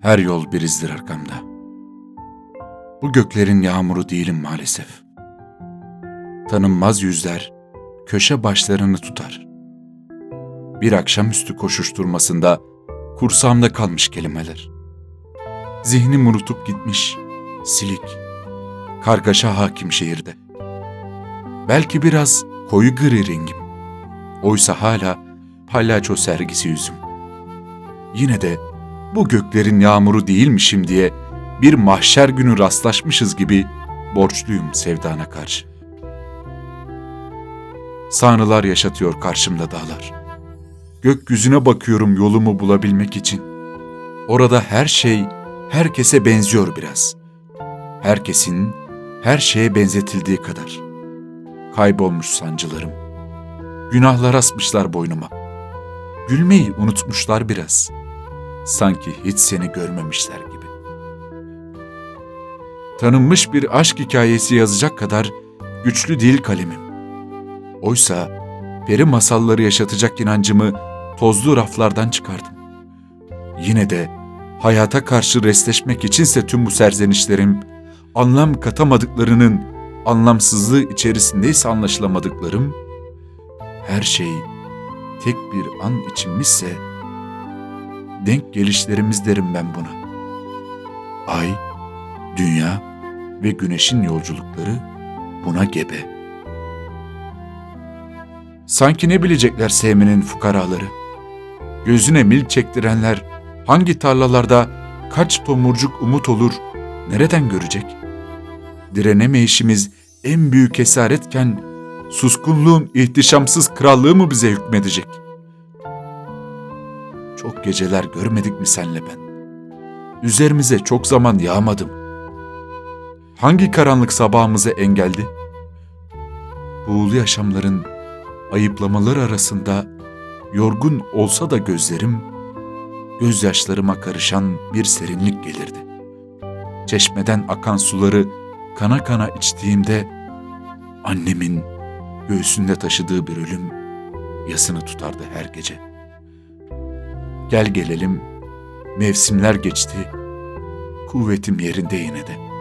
Her yol bir izdir arkamda. Bu göklerin yağmuru değilim maalesef. Tanınmaz yüzler köşe başlarını tutar. Bir akşamüstü koşuşturmasında kursamda kalmış kelimeler. Zihnim unutup gitmiş, silik, kargaşa hakim şehirde. Belki biraz koyu gri rengim. Oysa hala palyaço sergisi yüzüm. Yine de bu göklerin yağmuru değilmişim diye bir mahşer günü rastlaşmışız gibi borçluyum sevdana karşı. Sanrılar yaşatıyor karşımda dağlar. Gökyüzüne bakıyorum yolumu bulabilmek için. Orada her şey herkese benziyor biraz. Herkesin her şeye benzetildiği kadar. Kaybolmuş sancılarım. Günahlar asmışlar boynuma. Gülmeyi unutmuşlar biraz. Sanki hiç seni görmemişler gibi. Tanınmış bir aşk hikayesi yazacak kadar güçlü değil kalemim. Oysa peri masalları yaşatacak inancımı tozlu raflardan çıkardım. Yine de hayata karşı restleşmek içinse tüm bu serzenişlerim, anlam katamadıklarının anlamsızlığı içerisindeyse anlaşılamadıklarım, her şey tek bir an içinmişse, denk gelişlerimiz derim ben buna. Ay, dünya ve güneşin yolculukları buna gebe.'' Sanki ne bilecekler sevmenin fukaraları. Gözüne mil çektirenler hangi tarlalarda kaç tomurcuk umut olur nereden görecek? Direnemeyişimiz en büyük esaretken suskunluğun ihtişamsız krallığı mı bize hükmedecek? Çok geceler görmedik mi senle ben? Üzerimize çok zaman yağmadım. Hangi karanlık sabahımıza engeldi? Buğulu yaşamların ayıplamalar arasında yorgun olsa da gözlerim, gözyaşlarıma karışan bir serinlik gelirdi. Çeşmeden akan suları kana kana içtiğimde annemin göğsünde taşıdığı bir ölüm yasını tutardı her gece. Gel gelelim, mevsimler geçti, kuvvetim yerinde yine de.''